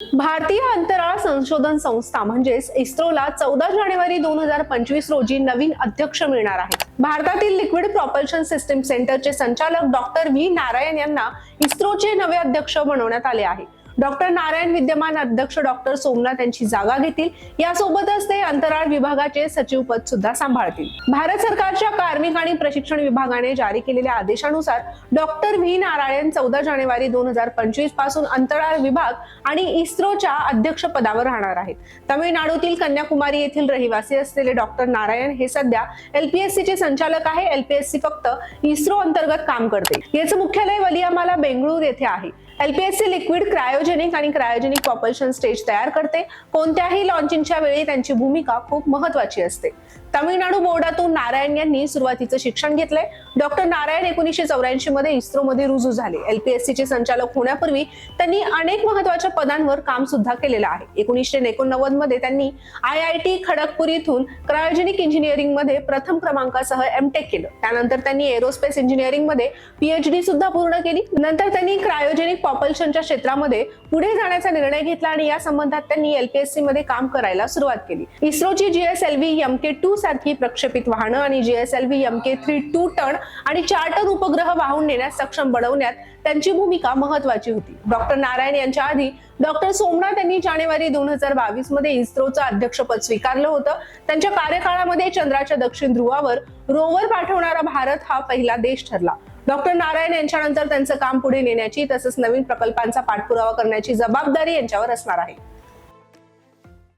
भारतीय अंतराळ संशोधन संस्था म्हणजेच इस्रोला चौदा जानेवारी दोन हजार पंचवीस रोजी नवीन अध्यक्ष मिळणार आहे भारतातील लिक्विड प्रॉपल्शन सिस्टीम सेंटरचे संचालक डॉक्टर व्ही नारायण यांना इस्रोचे नवे अध्यक्ष बनवण्यात आले आहे. डॉक्टर नारायण विद्यमान अध्यक्ष डॉक्टर सोमनाथ यांची जागा घेतील. यासोबतच ते अंतराळ विभागाचे सचिव पद सुद्धा सांभाळतील. भारत सरकारच्या कार्मिक आणि प्रशिक्षण विभागाने जारी केलेल्या आदेशानुसार डॉक्टर व्ही नारायण चौदा जानेवारी दोन हजार पंचवीसपासून अंतराळ विभाग आणि इस्रोच्या अध्यक्ष पदावर राहणार आहेत. तमिळनाडूतील कन्याकुमारी येथील रहिवासी असलेले डॉक्टर नारायण हे सध्या एलपीएससी चे संचालक आहे. एलपीएससी फक्त इस्रो अंतर्गत काम करते. याचं मुख्यालय वलियामाला बेंगळूर येथे आहे. एलपीएससी लिक्विड क्रायोजेनिक आणि क्रायोजेनिक प्रॉपल्शन स्टेज तयार करते. कोणत्याही लॉन्चिंगच्या वेळी त्यांची भूमिका खूप महत्वाची असते. तामिळनाडू बोर्डातून नारायण यांनी सुरुवातीचं शिक्षण घेतलंय. डॉक्टर नारायण एकोणीसशे चौऱ्याऐंशी मध्ये इस्रोमध्ये रुजू झाले. एलपीएससी चे संचालक होण्यापूर्वी त्यांनी अनेक महत्त्वाच्या पदांवर काम सुद्धा केलेलं आहे. एकोणीसशे एकोणनव्वदमध्ये त्यांनी आय आय टी खडगपूर इथून क्रायोजेनिक इंजिनिअरिंगमध्ये प्रथम क्रमांकासह एमटेक केलं. त्यानंतर त्यांनी एरोस्पेस इंजिनिअरिंगमध्ये पीएचडी सुद्धा पूर्ण केली. नंतर त्यांनी क्रायोजेनिक पॉपल्शनच्या क्षेत्रामध्ये पुढे जाण्याचा निर्णय घेतला आणि या संबंधात त्यांनी एलपीएससी मध्ये काम करायला सुरुवात केली. इस्रोची जीएसएलव्ही एम के टू सारखी प्रक्षेपित वाहनं आणि GSLV M K three two tonne आणि चार टन उपग्रह वाहून नेण्यास सक्षम बनवण्यात त्यांची भूमिका महत्वाची होती. डॉक्टर नारायण यांच्या आधी डॉक्टर सोमनाथ यांनी जानेवारी दोन हजार बावीसमध्ये इस्रोचं अध्यक्षपद स्वीकारलं होतं. त्यांच्या कार्यकाळामध्ये चंद्राच्या दक्षिण ध्रुवावर रोवर पाठवणारा भारत हा पहिला देश ठरला. डॉक्टर नारायण यांच्यानंतर त्यांचं काम पुढे नेण्याची तसंच नवीन प्रकल्पांचा पाठपुरावा करण्याची जबाबदारी यांच्यावर असणार आहे.